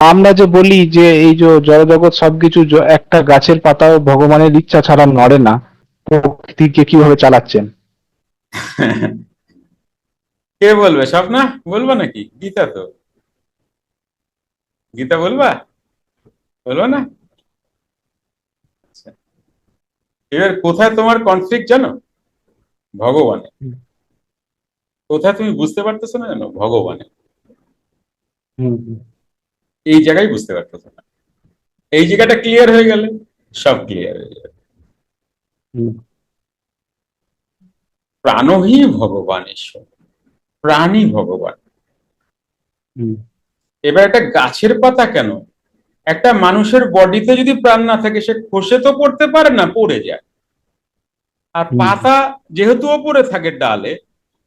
আমরা যে বলি যে এই যে জড়জগৎ সবকিছু একটা গাছের পাতাও ভগবানের ইচ্ছা ছাড়া নড়ে না প্রকৃতিকে কীভাবে চালাচ্ছেন? কে বলবে? স্বপ্না বলবা নাকি? গীতা তো। গীতা বলবা? বলবা না? আচ্ছা। এবার কোথায় তোমার কনফ্লিক্ট জানো? ভগবানে। কোথায় তুমি বুঝতে পারতেছো না জানো? ভগবানে। এই জায়গায় বুঝতে পারতেছো না এই জায়গাটা ক্লিয়ার হয়ে গেলে সব ক্লিয়ার হয়ে যাবে। প্রাণহি ভগবান ঈশ্বর প্রাণী ভগবান। এবার একটা গাছের পাতা কেন? একটা মানুষের বডিতে যদি প্রাণ না থাকে সে খসে তো পড়তে পারে না পড়ে যায়। আর পাতা যেহেতু ওপরে থাকে ডালে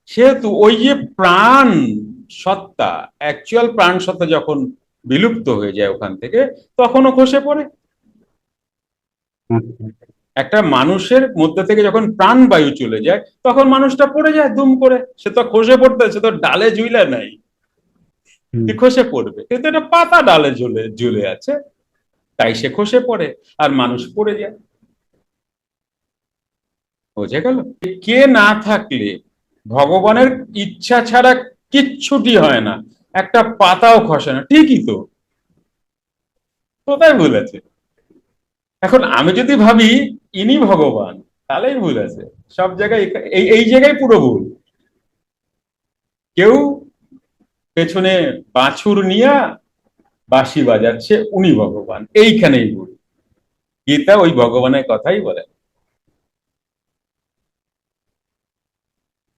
সেহেতু ওই যে প্রাণ সত্তা অ্যাকচুয়াল প্রাণ সত্তা যখন বিলুপ্ত হয়ে যায় ওখান থেকে তখনও খসে পড়ে। একটা মানুষের মধ্যে থেকে যখন প্রাণ বায়ু চলে যায় তখন মানুষটা পড়ে যায় দুম করে। সে তো খসে পড়তে সে তো ডালে ঝুলে নাই। খসে পড়বে। কিন্তু এটা পাতা ডালে ঝুলে ঝুলে আছে। তাই সে খসে পড়ে আর মানুষ পড়ে যায়। বোঝা গেল? কে না থাকলে ভগবানের ইচ্ছা ছাড়া কিচ্ছুটি হয় না। একটা পাতাও খসে না, ঠিকই তো। কোথায় ভুল আছে? এখন আমি যদি ভাবি ইনি ভগবান, তাহলেই ভুল আছে। সব জায়গায় এই এই জায়গায় পুরো ভুল। কেউ পেছনে বাছুর নিয়া বাঁশি বাজাচ্ছে, উনি ভগবান। এইখানেই ভুল। গীতা ওই ভগবানের কথাই বলে।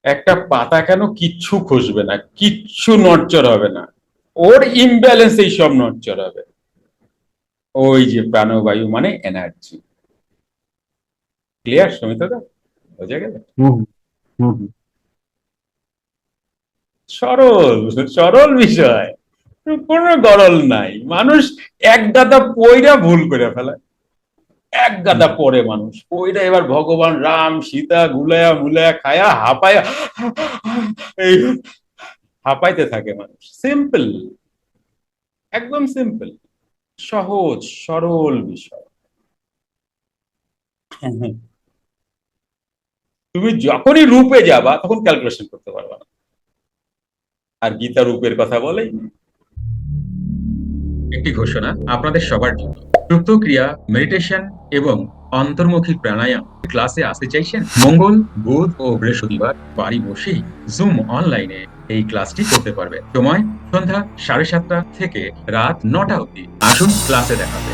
একটা পাতা কেন কিচ্ছু খসবে না কিচ্ছু নড়চড় হবে না। ওর ইমব্যালেন্স এই সব নড়চড় হবে। ওই যে প্রাণবায়ু মানে এনার্জি ক্লিয়ার সমিতদা বোঝা গেল? হুম, হুম, হুম। সরল সরল বিষয়। কোনো গরল নাই। মানুষ এক গাদা পইরা ভুল করে ফেলে। এক গাদা পরে মানুষ। ওইটা এবার ভগবান রাম সীতা গুলায়া মুলায়া খায়া হাঁপায়া এই হাঁপাইতে থাকে মানুষ। সিম্পল একদম সিম্পল সহজ সরল বিষয়। তুমি যখনই রূপে যাবা তখন ক্যালকুলেশন করতে পারবা না। আর গীতা রূপের কথা বলেই। একটি ঘোষণা আপনাদের সবার জন্য। সুপ্ত ক্রিয়া মেডিটেশন এবং অন্তর্মুখী প্রাণায়াম ক্লাসে আসতে চাইছেন? মঙ্গল, বুধ ও বৃহস্পতিবার বাড়ি বসেই জুম অনলাইনে এই ক্লাসটি করতে পারবে সময় সন্ধ্যা সাড়ে সাতটা থেকে রাত নটা অবধি। আসুন ক্লাসে দেখাবে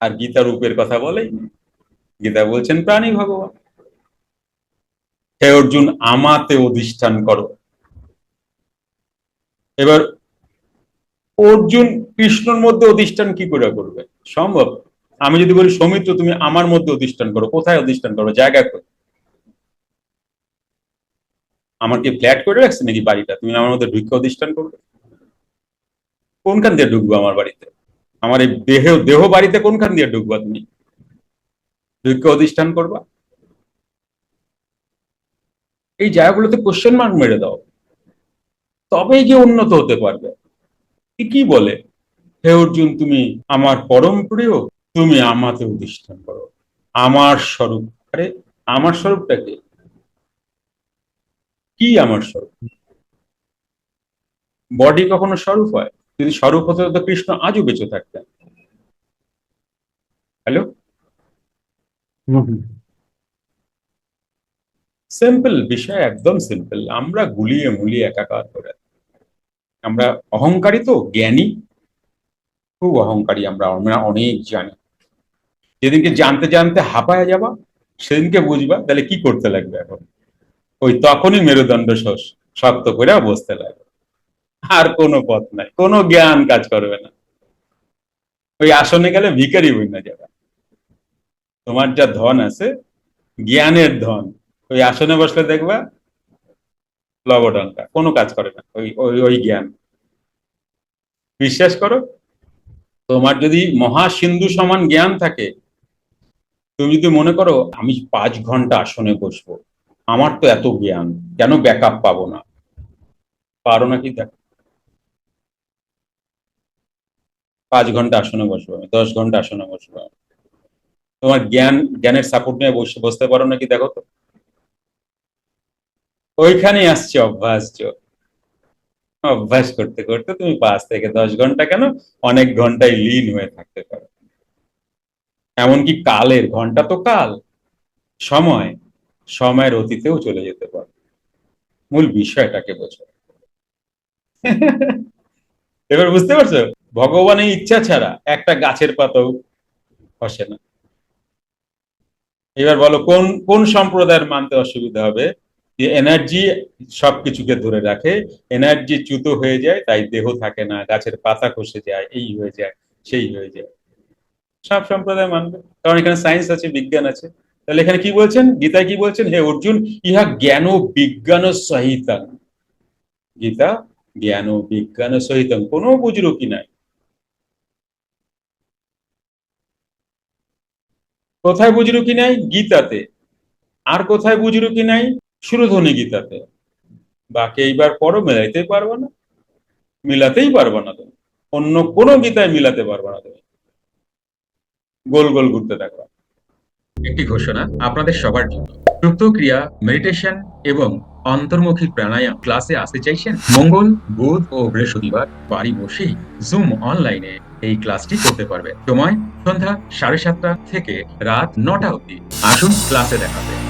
আর গীতা রূপের কথা বলেই গীতা বলছেন, প্রাণী ভগবান, হে অর্জুন আমাতে অধিষ্ঠান করো। এবার অর্জুন কৃষ্ণর মধ্যে অধিষ্ঠান কি করে করবে? সম্ভব? আমি যদি বলি সৌমিত্র, তুমি আমার মধ্যে অধিষ্ঠান করো। কোথায় অধিষ্ঠান করো জায়গা করে আমার কি ফ্ল্যাট করে রাখছে নাকি বাড়িটা? তুমি আমার মধ্যে ঢুকে অধিষ্ঠান করবে? কোনখান দিয়ে ঢুকবো আমার বাড়িতে? আমার এই দেহ দেহ বাড়িতে কোনখান দিয়ে ঢুকবা তুমি? ঢুকে অধিষ্ঠান করবা? এই জায়গাগুলোতে কোশ্চেন মার্ক মেরে দাও। তবেই গিয়ে উন্নত হতে পারবে। কি বলে, হে অর্জুন, তুমি আমার পরম প্রিয়, তুমি আমাতে অধিষ্ঠান করো। আমার স্বরূপ, আরে, আমার স্বরূপটা কি? আমার স্বরূপ? বডি কখনো স্বরূপ হয়? যদি স্বরূপ হতো, তো কৃষ্ণ আজও বেঁচে থাকতেন। হ্যালো। সিম্পল বিষয় একদম সিম্পল আমরা গুলিয়ে মুলিয়ে একাকার করে আমরা অহংকারী তো, জ্ঞানী। খুব অহংকারী আমরা আমরা অনেক জানি। যেদিনকে জানতে জানতে হাঁপায়া যাবা, সেদিনকে বুঝবা, তাহলে কি করতে লাগবে এখন? ওই তখনই মেরুদণ্ড শস- শক্ত করে বসতে লাগবে। আর কোনো পথ নাই, কোনো জ্ঞান কাজ করবে না। ওই আসনে গেলে ভিখারি বই না যাবে। তোমার যা ধন আছে, জ্ঞানের ধন। ওই আসনে বসলে দেখবা লবডঙ্কা, কোনো কাজ করে না, ওই ওই জ্ঞান। বিশ্বাস করো, তোমার যদি মহা সিন্ধু সমান জ্ঞান থাকে, তুমি যদি মনে করো, আমি পাঁচ ঘণ্টা আসনে বসবো, আমার তো এত জ্ঞান, কেন ব্যাকআপ পাবো না? পারো নাকি দেখো। পাঁচ ঘণ্টা আসনে বসবো আমি, দশ ঘণ্টা আসনে বসবো। তোমার জ্ঞান, জ্ঞানের সাপোর্ট নিয়ে বসে, বসতে পারো নাকি দেখো তো? ওইখানে আসছে, অভ্যাস যোগ অভ্যাস করতে করতে তুমি পাঁচ থেকে দশ ঘণ্টা কেন? অনেক ঘন্টায় লীন হয়ে থাকতে পারো। এমনকি কালের ঘণ্টা তো কাল। সময়, সময়ের অতীতেও চলে যেতে পারে। মূল বিষয়টাকে বোঝো। এবার বুঝতে পারছ? ভগবানের ইচ্ছা ছাড়া একটা গাছের পাতাও খসে না। এবার বলো, কোন কোন সম্প্রদায়ের মানতে অসুবিধা হবে? এনার্জি সবকিছুকে ধরে রাখে এনার্জি চ্যুত হয়ে যায়, তাই দেহ থাকে না, গাছের পাতা খসে যায়, এই হয়ে যায়, সেই হয়ে যায়। সব সম্প্রদায় মানবে। কারণ এখানে সায়েন্স আছে, বিজ্ঞান আছে। তাহলে এখানে কি বলছেন? গীতায় কি বলছেন? হে অর্জুন, ইহা জ্ঞান ও বিজ্ঞান সহিতাং। গীতা, জ্ঞান ও বিজ্ঞান সহিতাং। কোনো বুজরুকি নাই। কোথায় বুজরুকি নাই? গীতাতে। আর কোথায় বুজরুকি নাই? সুরধ্বনি গীতাতে। বাকি এইবার পরও মেলাইতেই পারবে না। মিলাতেই পারবে না তুমি। অন্য কোনো গীতায় মিলাতে পারবে না তুমি। গোল গোল ঘুরতে থাকবা একটি ঘোষণা আপনাদের সবার জন্য। সুপ্ত ক্রিয়া মেডিটেশন এবং অন্তর্মুখী প্রাণায়াম ক্লাসে আসতে চাইছেন? মঙ্গল, বুধ ও বৃহস্পতিবার বাড়ি বসেই জুম অনলাইনে এই ক্লাসটি করতে পারবে সময় সন্ধ্যা সাড়ে সাতটা থেকে রাত নটা অবধি। আসুন ক্লাসে দেখাবে